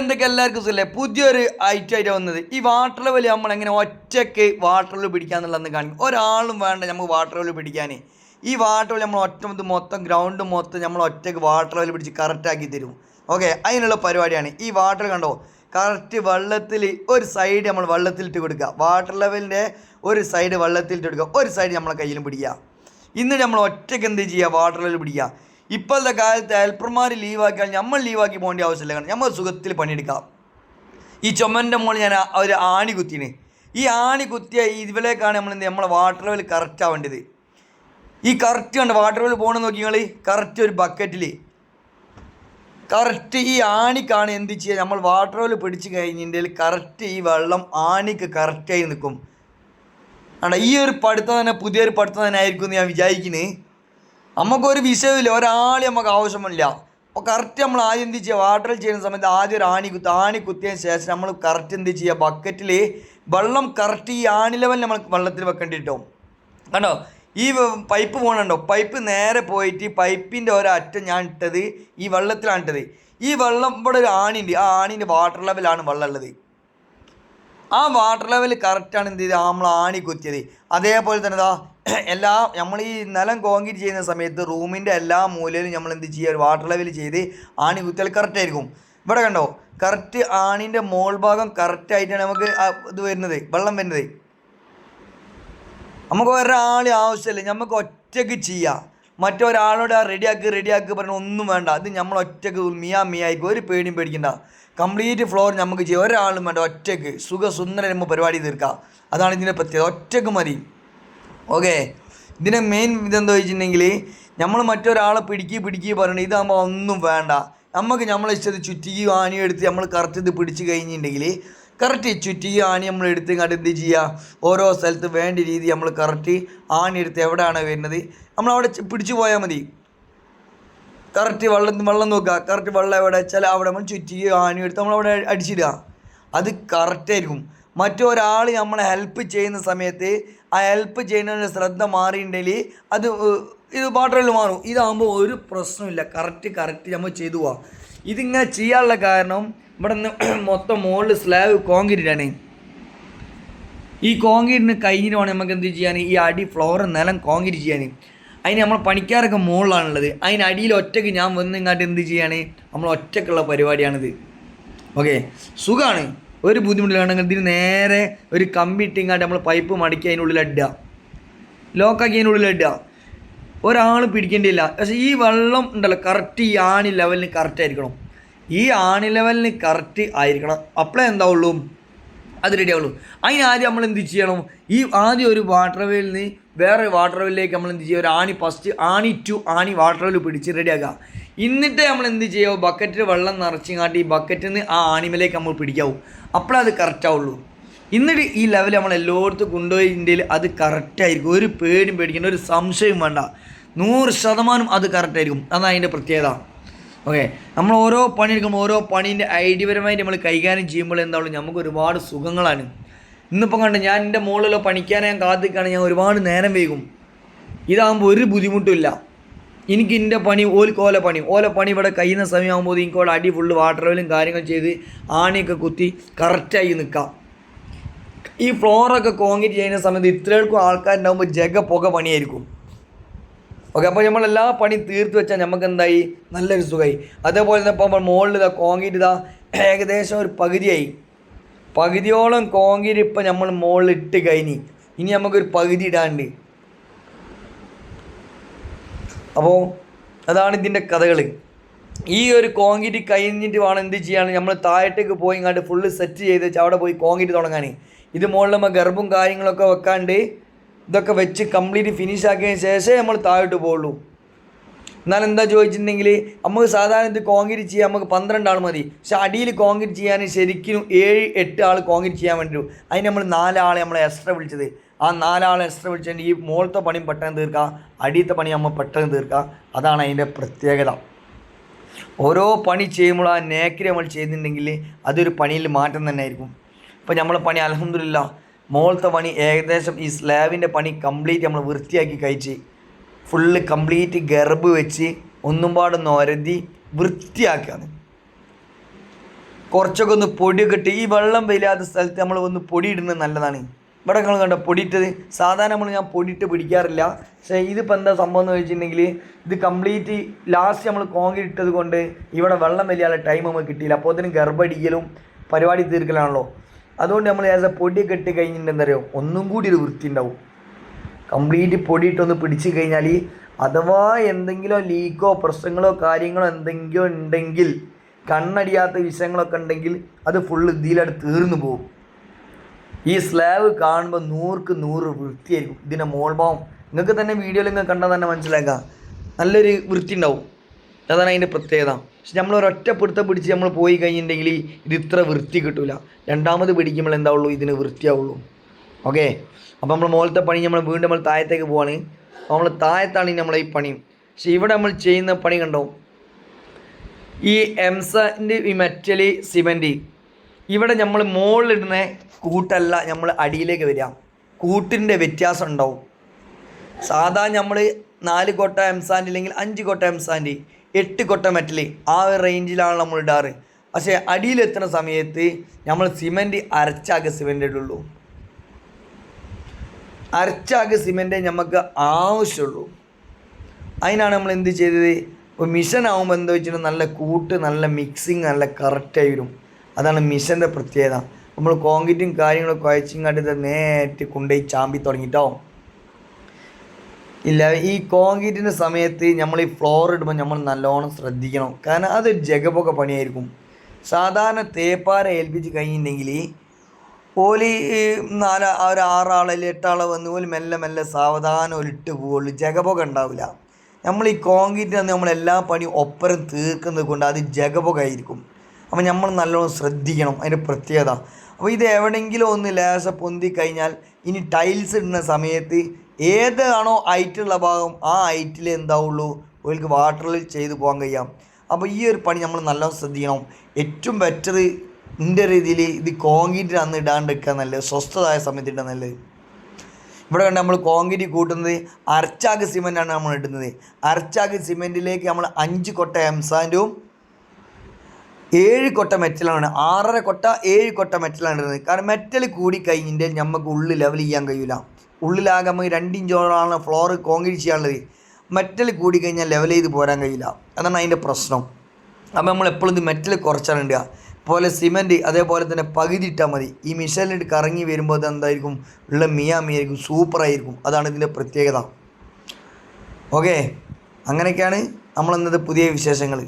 എന്തൊക്കെ എല്ലാവർക്കും സുഖല്ലേ? പുതിയൊരു ഐറ്റം ആയിട്ട് വന്നത്. ഈ വാട്ടർ ലെവൽ നമ്മൾ എങ്ങനെ ഒറ്റയ്ക്ക് വാട്ടർ ലെവൽ പിടിക്കാന്നുള്ളതെന്ന് കാണിക്കും. ഒരാളും വേണ്ട നമുക്ക് വാട്ടർ ലെവൽ പിടിക്കാൻ ഈ വാട്ടർ ലെവൽ നമ്മൾ ഒറ്റ മൊത്തം ഗ്രൗണ്ട് മൊത്തം നമ്മൾ ഒറ്റയ്ക്ക് വാട്ടർ ലെവൽ പിടിച്ച് കറക്റ്റാക്കി തരും. ഓക്കെ അതിനുള്ള പരിപാടിയാണ്. ഈ വാട്ടർ കണ്ടോ? കറക്റ്റ് വെള്ളത്തിൽ ഒരു സൈഡ് നമ്മൾ വെള്ളത്തിലിട്ട് കൊടുക്കുക. വാട്ടർ ലെവലിന്റെ ഒരു സൈഡ് വെള്ളത്തിലിട്ട് കൊടുക്കുക. ഒരു സൈഡ് നമ്മളെ കയ്യിലും പിടിക്കുക. ഇന്ന് നമ്മൾ ഒറ്റയ്ക്ക് എന്ത് ചെയ്യുക? വാട്ടർ ലെവൽ പിടിക്കുക. ഇപ്പോഴത്തെ കാലത്ത് ഹെൽപ്പർമാർ ലീവാക്കിയാൽ നമ്മൾ ലീവാക്കി പോകേണ്ട ആവശ്യമില്ല. കാരണം നമ്മൾ സുഖത്തിൽ പണിയെടുക്കാം. ഈ ചുമന്റെ മുകളിൽ ഞാൻ ഒരു ആണി കുത്തിന് ഈ ആണി കുത്തിയ ഇതിലേക്കാണ് നമ്മൾ എന്ത് നമ്മളെ വാട്ടർ ലെവൽ കറക്റ്റ് ആവേണ്ടത്. ഈ കറക്റ്റ് കണ്ട്? വാട്ടർ ലെവൽ പോകണം നോക്കി നിങ്ങൾ കറക്റ്റ് ഒരു ബക്കറ്റിൽ കറക്റ്റ് ഈ ആണിക്കാണ് എന്ത് ചെയ്യുക? നമ്മൾ വാട്ടർ ലെവൽ പിടിച്ച് കഴിഞ്ഞിട്ടുണ്ടെങ്കിൽ കറക്റ്റ് ഈ വെള്ളം ആണിക്ക് കറക്റ്റായി നിൽക്കും. ആണ്ട ഈ ഒരു പഠിത്തം തന്നെ പുതിയൊരു പഠിത്തം തന്നെ ആയിരിക്കും എന്ന് ഞാൻ വിചാരിക്കുന്നത് നമുക്കൊരു വിഷയമില്ല ഒരാളെ നമുക്ക് ആവശ്യമില്ല അപ്പോൾ കറക്റ്റ് നമ്മൾ ആദ്യം എന്ത് ചെയ്യുക? വാട്ടർ ചെയ്യുന്ന സമയത്ത് ആദ്യം ഒരു ആണി കുത്തി ആണി കുത്തിയതിന് ശേഷം നമ്മൾ കറക്റ്റ് എന്ത് ചെയ്യുക? ബക്കറ്റിൽ വെള്ളം കറക്റ്റ് ഈ ആണി ലെവൽ നമ്മൾ വെള്ളത്തിൽ വെക്കേണ്ടി കിട്ടും കണ്ടോ? ഈ പൈപ്പ് പോകണുണ്ടോ പൈപ്പ് നേരെ പോയിട്ട് പൈപ്പിന്റെ ഒരറ്റം ഞാൻ ഇട്ടത് ഈ വെള്ളത്തിലാണ് ഇട്ടത്. ഈ വെള്ളം ഇവിടെ ഒരു ആണിയുണ്ട്. ആ ആണിന്റെ വാട്ടർ ലെവലാണ് വെള്ളം ഉള്ളത്. ആ വാട്ടർ ലെവൽ കറക്റ്റാണ് എന്ത് ചെയ്ത് നമ്മൾ ആണി കുത്തിയത്. അതേപോലെ തന്നെ ഇതാ എല്ലാ നമ്മൾ ഈ നിലം കോൺക്രീറ്റ് ചെയ്യുന്ന സമയത്ത് റൂമിന്റെ എല്ലാ മൂലയിലും നമ്മൾ എന്ത് ചെയ്യുക? വാട്ടർ ലെവൽ ചെയ്ത് ആണി കുത്തിയാൽ കറക്റ്റ് ആയിരിക്കും. ഇവിടെ കണ്ടോ? കറക്റ്റ് ആണിന്റെ മോൾ ഭാഗം കറക്റ്റായിട്ടാണ് നമുക്ക് ഇത് വരുന്നത്. വെള്ളം വരുന്നത്. നമുക്ക് ഒരാളെ ആവശ്യമില്ല. നമുക്ക് ഒറ്റയ്ക്ക് ചെയ്യാം. മറ്റൊരാളോട് റെഡിയാക്കി റെഡിയാക്ക് പറഞ്ഞ ഒന്നും വേണ്ട. അത് നമ്മൾ ഒറ്റയ്ക്ക് മിയാ മിയായിക്കും ഒരു പേടിയും പേടിക്കണ്ട. കംപ്ലീറ്റ് ഫ്ലോർ നമുക്ക് ചെയ്യാം. ഒരാളും വേണ്ട ഒറ്റയ്ക്ക്. സുഖസുന്ദരം നമ്മൾ പരിപാടി തീർക്കാം. അതാണ് ഇതിന്റെ പ്രത്യേകത. ഒറ്റയ്ക്ക് മതി. ഓക്കെ ഇതിന്റെ മെയിൻ ഇതെന്താ വെച്ചിട്ടുണ്ടെങ്കിൽ നമ്മൾ മറ്റൊരാളെ പിടിക്കുക പിടിക്കുക പറയണം ഇതാകുമ്പോൾ ഒന്നും വേണ്ട. നമുക്ക് നമ്മളെ ഇഷ്ടത്തിൽ ചുറ്റിക്ക് ആണി എടുത്ത് നമ്മൾ കറക്റ്റ് ഇത് പിടിച്ച് കഴിഞ്ഞിട്ടുണ്ടെങ്കിൽ കറക്റ്റ് ചുറ്റിക്ക് ആണി നമ്മൾ എടുത്ത് ഇങ്ങോട്ട് എന്ത് ചെയ്യുക ഓരോ സ്ഥലത്ത് വേണ്ട രീതി നമ്മൾ കറക്റ്റ് ആണി എടുത്ത് എവിടെയാണ് വരുന്നത്? നമ്മൾ അവിടെ പിടിച്ചു പോയാൽ മതി. കറക്റ്റ് വെള്ളം വെള്ളം നോക്കുക. കറക്റ്റ് വെള്ളം എവിടെ വെച്ചാൽ അവിടെ നമ്മൾ ചുറ്റി ആനി എടുത്ത് നമ്മളവിടെ അടിച്ചിടുക. അത് കറക്റ്റായിരിക്കും മറ്റൊരാൾ നമ്മളെ ഹെൽപ്പ് ചെയ്യുന്ന സമയത്ത് ആ ഹെൽപ്പ് ചെയ്യുന്നതിന്റെ ശ്രദ്ധ മാറിയിട്ടുണ്ടെങ്കിൽ അത് ഇത് വാട്ടറിൽ മാറും. ഇതാകുമ്പോൾ ഒരു പ്രശ്നമില്ല കറക്റ്റ് കറക്റ്റ് നമ്മൾ ചെയ്തു പോവാം. ഇതിങ്ങനെ ചെയ്യാനുള്ള കാരണം ഇവിടെ നിന്ന് മൊത്തം മുകളിൽ സ്ലാബ് കോൺക്രീറ്റ് ആണ്. ഈ കോൺക്രീറ്റിന് കഴിഞ്ഞിട്ട് വേണം നമുക്ക് എന്ത് ചെയ്യാൻ? ഈ അടി ഫ്ലോർ നിലം കോൺക്രീറ്റ് ചെയ്യാൻ. അതിന് നമ്മൾ പണിക്കാരൊക്കെ മുകളിലാണുള്ളത്. അതിന് അടിയിൽ ഒറ്റയ്ക്ക് ഞാൻ വന്ന് ഇങ്ങോട്ട് എന്ത് ചെയ്യാണ്? നമ്മൾ ഒറ്റയ്ക്കുള്ള പരിപാടിയാണിത്. ഓക്കെ സുഖമാണ് ഒരു ബുദ്ധിമുട്ടിലാണെങ്കിൽ ഇതിന് നേരെ ഒരു കമ്പി ഇട്ടിങ്ങാട്ട് നമ്മൾ പൈപ്പ് മടക്കി അതിനുള്ളിൽ ഇടുക. ലോക്കാക്കി അതിനുള്ളിൽ ഇടുക. ഒരാൾ പിടിക്കേണ്ടിയില്ല. പക്ഷേ ഈ വെള്ളം ഉണ്ടല്ലോ കറക്റ്റ് ഈ ആണി ലെവലിന് കറക്റ്റ് ആയിരിക്കണം. ഈ ആണി ലെവലിന് കറക്റ്റ് ആയിരിക്കണം. അപ്പോഴേ എന്താവുള്ളൂ? അത് റെഡി ആവുള്ളൂ. അതിനാദ്യം നമ്മൾ എന്ത് ചെയ്യണം? ഈ ആദ്യം ഒരു വാട്ടർ വെയിലിന് വേറെ വാട്ടർ വെല്ലിലേക്ക് നമ്മൾ എന്ത് ചെയ്യുക? ഒരു ആണി ഫസ്റ്റ് ആണി ടു ആണി വാട്ടർ വെല്ല് പിടിച്ച് റെഡിയാക്കുക എന്നിട്ട് നമ്മൾ എന്ത് ചെയ്യുക ബക്കറ്റിൽ വെള്ളം നിറച്ചിങ്ങാട്ടി ഈ ബക്കറ്റിൽ നിന്ന് ആ ആണിമലേക്ക് നമ്മൾ പിടിക്കാവും. അപ്പോഴേ അത് കറക്റ്റ് ആവുള്ളൂ. എന്നിട്ട് ഈ ലെവൽ നമ്മൾ എല്ലായിടത്തും കൊണ്ടുപോയി അത് കറക്റ്റായിരിക്കും ഒരു പേടിയും പേടിക്കേണ്ട ഒരു സംശയവും വേണ്ട. നൂറ് ശതമാനം അത് കറക്റ്റായിരിക്കും അതാണ് അതിന്റെ പ്രത്യേകത. ഓക്കെ നമ്മൾ ഓരോ പണി എടുക്കുമ്പോൾ ഓരോ പണീന്റെ ഐഡിയപരമായിട്ട് നമ്മൾ കൈകാര്യം ചെയ്യുമ്പോൾ എന്താവുള്ളൂ നമുക്ക് ഒരുപാട് സുഖങ്ങളാണ്. ഇന്നിപ്പം കണ്ട് ഞാൻ എന്റെ മുകളിലോ പണിക്കാനെ ഞാൻ കാത്തിക്കാണ് ഞാൻ ഒരുപാട് നേരം വൈകും. ഇതാകുമ്പോൾ ഒരു ബുദ്ധിമുട്ടില്ല എനിക്ക് എന്റെ പണി ഓൽക്ക് ഓല പണി. ഓല പണി ഇവിടെ കഴിയുന്ന സമയമാകുമ്പോൾ എനിക്ക് ഇവിടെ അടി ഫുള്ള് വാട്ടർ വെല്ലും കാര്യങ്ങൾ ചെയ്ത് ആണിയൊക്കെ കുത്തി കറക്റ്റായി നിൽക്കാം ഈ ഫ്ലോറൊക്കെ കോൺക്രീറ്റ് ചെയ്യുന്ന സമയത്ത് ഇത്രയും ആൾക്കാരുണ്ടാകുമ്പോൾ ജഗ പുക പണിയായിരിക്കും. ഓക്കെ അപ്പോൾ നമ്മൾ എല്ലാ പണി തീർത്ത് വെച്ചാൽ നമുക്ക് എന്തായി നല്ലൊരു സുഖമായി അതേപോലെ തന്നെ ഇപ്പോൾ നമ്മൾ മുകളിൽ ഇതാ കോൺക്രീറ്റ് ഇതാ ഏകദേശം ഒരു പകുതിയായി. പകുതിയോളം കോങ്കിരി ഇപ്പം നമ്മൾ മുകളിൽ ഇട്ട് കഴിഞ്ഞ്. ഇനി നമുക്കൊരു പകുതി ഇടാണ്ട്. അപ്പോൾ അതാണ് ഇതിന്റെ കഥകൾ ഈ ഒരു കോങ്കിരി കഴിഞ്ഞിട്ട് വേണം എന്ത് ചെയ്യാണ് നമ്മൾ താഴത്തേക്ക് പോയി ഇങ്ങോട്ട് ഫുള്ള് സെറ്റ് ചെയ്ത് വെച്ച് അവിടെ പോയി കോങ്കിരി തുടങ്ങാൻ ഇത് മുകളിൽ നമ്മൾ ഗർഭം കാര്യങ്ങളൊക്കെ വെക്കാണ്ട് ഇതൊക്കെ വെച്ച് കംപ്ലീറ്റ് ഫിനിഷ് ആക്കിയതിന് ശേഷമേ നമ്മൾ താഴോട്ട് പോകുള്ളൂ എന്നാൽ എന്താ ചോദിച്ചിട്ടുണ്ടെങ്കിൽ നമുക്ക് സാധാരണ ഇത് കോൺക്രീറ്റ് ചെയ്യാൻ നമുക്ക് പന്ത്രണ്ട് ആൾ മതി. പക്ഷെ അടിയിൽ കോൺക്രീറ്റ് ചെയ്യാൻ ശരിക്കും ഏഴ് എട്ട് ആൾ കോൺക്രീറ്റ് ചെയ്യാൻ വേണ്ടി വരും. അതിന് നമ്മൾ നാലാളെ നമ്മളെ എക്സ്ട്രാ വിളിച്ചത്. ആ നാലാളെ എക്സ്ട്രാ വിളിച്ചിട്ട് ഈ മുകളത്തെ പണിയും പെട്ടെന്ന് തീർക്കുക അടിയത്തെ പണി നമ്മൾ പെട്ടെന്ന് തീർക്കുക അതാണ് അതിന്റെ പ്രത്യേകത. ഓരോ പണി ചെയ്യുമ്പോൾ ആ നേക്കിൽ നമ്മൾ ചെയ്യുന്നുണ്ടെങ്കിൽ അതൊരു പണിയിൽ മാറ്റം തന്നെ ആയിരിക്കും. ഇപ്പം നമ്മളെ പണി അലഹമില്ല മുകളത്തെ പണി ഏകദേശം ഈ സ്ലാബിന്റെ പണി കംപ്ലീറ്റ് നമ്മൾ വൃത്തിയാക്കി കഴിച്ച് ഫുള്ള് കംപ്ലീറ്റ് ഗർഭ് വെച്ച് ഒന്നും പാടെ നൊരതി വൃത്തിയാക്കുകയാണ് കുറച്ചൊക്കെ ഒന്ന് പൊടിയൊക്കെ ഇട്ട് ഈ വെള്ളം വരാത്ത സ്ഥലത്ത് നമ്മൾ ഒന്ന് പൊടി ഇടുന്നത് നല്ലതാണ്. ഇവിടെ നിങ്ങൾ പൊടി പൊടിയിട്ടത് സാധാരണ നമ്മൾ ഞാൻ പൊടിയിട്ട് പിടിക്കാറില്ല. പക്ഷേ ഇതിപ്പോൾ എന്താ സംഭവം എന്ന് വെച്ചിട്ടുണ്ടെങ്കിൽ ഇത് കംപ്ലീറ്റ് ലാസ്റ്റ് നമ്മൾ കോൺക്രീറ്റ് ഇട്ടത് കൊണ്ട് ഇവിടെ വെള്ളം വലിയ ടൈം നമുക്ക് കിട്ടിയില്ല. അപ്പോൾ അതിന് ഗർഭടിക്കലും പരിപാടി തീർക്കലാണല്ലോ. അതുകൊണ്ട് നമ്മൾ ഏതാ പൊടിയൊക്കെ ഇട്ട് കഴിഞ്ഞിട്ടുണ്ടെന്നറിയോ ഒന്നും കൂടി ഒരു വൃത്തി ഉണ്ടാവും കംപ്ലീറ്റ് പൊടിയിട്ടൊന്ന് പിടിച്ചു കഴിഞ്ഞാൽ അഥവാ എന്തെങ്കിലും ലീക്കോ പ്രശ്നങ്ങളോ കാര്യങ്ങളോ എന്തെങ്കിലും ഉണ്ടെങ്കിൽ കണ്ണടിയാത്ത വിഷയങ്ങളൊക്കെ ഉണ്ടെങ്കിൽ അത് ഫുള്ള് ഇതിലവിടെ തീർന്നു പോകും. ഈ സ്ലാബ് കാണുമ്പോൾ നൂറുക്ക് നൂറ് വൃത്തിയായിരിക്കും. ഇതിന്റെ മോൾഭാവം നിങ്ങൾക്ക് തന്നെ വീഡിയോയിൽ നിങ്ങൾ കണ്ടാൽ തന്നെ മനസ്സിലാക്കാം നല്ലൊരു വൃത്തി ഉണ്ടാവും. അതാണ് അതിന്റെ പ്രത്യേകത. പക്ഷെ നമ്മൾ ഒരൊറ്റ പിടുത്തം പിടിച്ച് നമ്മൾ പോയി കഴിഞ്ഞിട്ടുണ്ടെങ്കിൽ ഇത് ഇത്ര വൃത്തി കിട്ടില്ല രണ്ടാമത് പിടിക്കുമ്പോൾ എന്താവുള്ളൂ? ഇതിന് വൃത്തിയാവുള്ളൂ. ഓക്കെ അപ്പോൾ നമ്മൾ മുകളിലത്തെ പണി നമ്മൾ വീണ്ടും നമ്മൾ താഴത്തേക്ക് പോവാണ്. അപ്പോൾ നമ്മൾ താഴത്താണ് നമ്മളെ ഈ പണി. പക്ഷെ ഇവിടെ നമ്മൾ ചെയ്യുന്ന പണി കണ്ടോ? ഈ എംസന്റെ ഈ മെറ്റൽ സിമെന്റ് ഇവിടെ നമ്മൾ മുകളിലിടുന്ന കൂട്ടല്ല നമ്മൾ അടിയിലേക്ക് വരിക. കൂട്ടിന്റെ വ്യത്യാസം ഉണ്ടാവും. സാധാ നമ്മൾ നാല് കൊട്ട എംസാൻഡ് ഇല്ലെങ്കിൽ അഞ്ച് കൊട്ട എംസാൻഡ് എട്ട് കൊട്ട മെറ്റൽ ആ ഒരു റേഞ്ചിലാണ് നമ്മൾ ഇടാറ്. പക്ഷേ അടിയിലെത്തുന്ന സമയത്ത് നമ്മൾ സിമെന്റ് അരച്ചാകെ സിമെന്റ് ഇടുള്ളൂ അരച്ചാകെ സിമെന്റേ നമുക്ക് ആവശ്യമുള്ളൂ അതിനാണ് നമ്മൾ എന്ത് ചെയ്തത്? ഇപ്പോൾ മിഷൻ ആകുമ്പോൾ എന്താ വെച്ചിട്ടുണ്ടെങ്കിൽ നല്ല കൂട്ട് നല്ല മിക്സിങ് നല്ല കറക്റ്റായി വരും. അതാണ് മിഷന്റെ പ്രത്യേകത. നമ്മൾ കോൺക്രീറ്റും കാര്യങ്ങളും കുഴച്ചിങ്ങാട്ട് നേരിട്ട് കൊണ്ടുപോയി ചാമ്പി തുടങ്ങിയിട്ടോ ഇല്ല ഈ കോൺക്രീറ്റിന്റെ സമയത്ത് നമ്മൾ ഈ ഫ്ലോർ ഇടുമ്പോൾ നമ്മൾ നല്ലോണം ശ്രദ്ധിക്കണം. കാരണം അതൊരു ജഗപൊക്കെ പണിയായിരിക്കും. സാധാരണ തേപ്പാര ഏൽപ്പിച്ച് കഴിഞ്ഞിട്ടുണ്ടെങ്കിൽ ഓലി നാല് ഒരു അല്ലെങ്കിൽ എട്ടാളെ വന്ന് പോലും മെല്ലെ മെല്ലെ സാവധാനം ഒലിട്ട് പോവുള്ളൂ. ജഗപൊക ഉണ്ടാവില്ല നമ്മൾ ഈ കോൺക്രീറ്റ് നമ്മൾ നമ്മളെല്ലാ പണിയും ഒപ്പരം തീർക്കുന്നത് കൊണ്ട് അത് ജഗപുകയായിരിക്കും അപ്പോൾ നമ്മൾ നല്ലോണം ശ്രദ്ധിക്കണം. അതിന്റെ പ്രത്യേകത. അപ്പോൾ ഇത് എവിടെയെങ്കിലും ഒന്ന് ലേശ പൊന്തി കഴിഞ്ഞാൽ ഇനി ടൈൽസ് ഇടുന്ന സമയത്ത് ഏതാണോ ഹൈറ്റുള്ള ഭാഗം ആ ഹൈറ്റിൽ എന്താവുള്ളൂ? ഓർക്ക് വാട്ടറിൽ ചെയ്തു പോകാൻ കഴിയാം. അപ്പോൾ ഈ ഒരു പണി നമ്മൾ നല്ലോണം ശ്രദ്ധിക്കണം. ഏറ്റവും ബെറ്റർ എന്റെ രീതിയിൽ ഇത് കോൺക്രീറ്റ് അന്ന് ഇടാണ്ടിരിക്കുക നല്ലത് സ്വസ്ഥതായ സമയത്ത് ഇടാൻ നല്ലത് ഇവിടെ കണ്ട് നമ്മൾ കോൺക്രീറ്റ് കൂട്ടുന്നത് അരച്ചാക്ക് സിമെന്റാണ് നമ്മൾ ഇടുന്നത്. അരച്ചാക്ക് സിമെന്റിലേക്ക് നമ്മൾ അഞ്ച് കൊട്ട എംസാൻഡും ഏഴ് കൊട്ട മെറ്റലാണ്. ആറര കൊട്ട ഏഴ് കൊട്ട മെറ്റലാണ് ഇടുന്നത്. കാരണം മെറ്റൽ കൂടി കഴിഞ്ഞിട്ട് നമുക്ക് ഉള്ളിൽ ലെവൽ ചെയ്യാൻ കഴിയില്ല ഉള്ളിലാകെ നമുക്ക് രണ്ട് ഇഞ്ചോളാണ് ഫ്ലോർ കോൺക്രീറ്റ് ചെയ്യാനുള്ളത്. മെറ്റൽ കൂടി കഴിഞ്ഞാൽ ലെവൽ ചെയ്ത് പോരാൻ കഴിയില്ല. അതാണ് അതിന്റെ പ്രശ്നം. അപ്പോൾ നമ്മൾ എപ്പോഴും ഇത് മെറ്റൽ കുറച്ചാണ് ഇടുക. പോലെ സിമെന്റ് അതേപോലെ തന്നെ പകുതി ഇട്ടാൽ മതി. ഈ മിഷനിലിട്ട് കറങ്ങി വരുമ്പോൾ അത് എന്തായിരിക്കും ഉള്ള മിയാമിയായിരിക്കും സൂപ്പറായിരിക്കും അതാണ് ഇതിന്റെ പ്രത്യേകത. ഓക്കെ അങ്ങനെയൊക്കെയാണ് നമ്മൾ പുതിയ വിശേഷങ്ങൾ.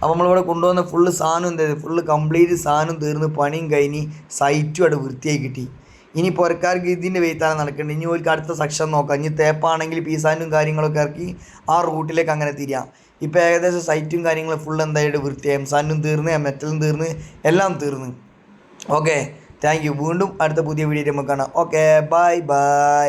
അപ്പോൾ നമ്മളിവിടെ കൊണ്ടുവന്ന ഫുള്ള് സാധനം എന്തായത് ഫുള്ള് കംപ്ലീറ്റ് സാധനം തീർന്ന് പണിയും കഴിഞ്ഞ് സൈറ്റും അവിടെ വൃത്തിയായി കിട്ടി. ഇനി പുരക്കാർക്ക് ഇതിന്റെ വെയ്ത്താണ് നടക്കേണ്ടത് ഇനി ഓർക്ക് അടുത്ത സെക്ഷൻ നോക്കാം. ഇനി തേപ്പാണെങ്കിൽ പീസാനും കാര്യങ്ങളൊക്കെ ഇറക്കി ആ റൂട്ടിലേക്ക് അങ്ങനെ തിരിയാം. ഇപ്പോൾ ഏകദേശം സൈറ്റും കാര്യങ്ങളും ഫുൾ എന്തായിട്ട് വൃത്തിയായി. എംസാനും തീർന്ന് മെറ്റലും തീർന്ന് എല്ലാം തീർന്ന്. ഓക്കെ താങ്ക് യു വീണ്ടും അടുത്ത പുതിയ വീഡിയോ നമുക്ക് കാണാം. Okay bye bye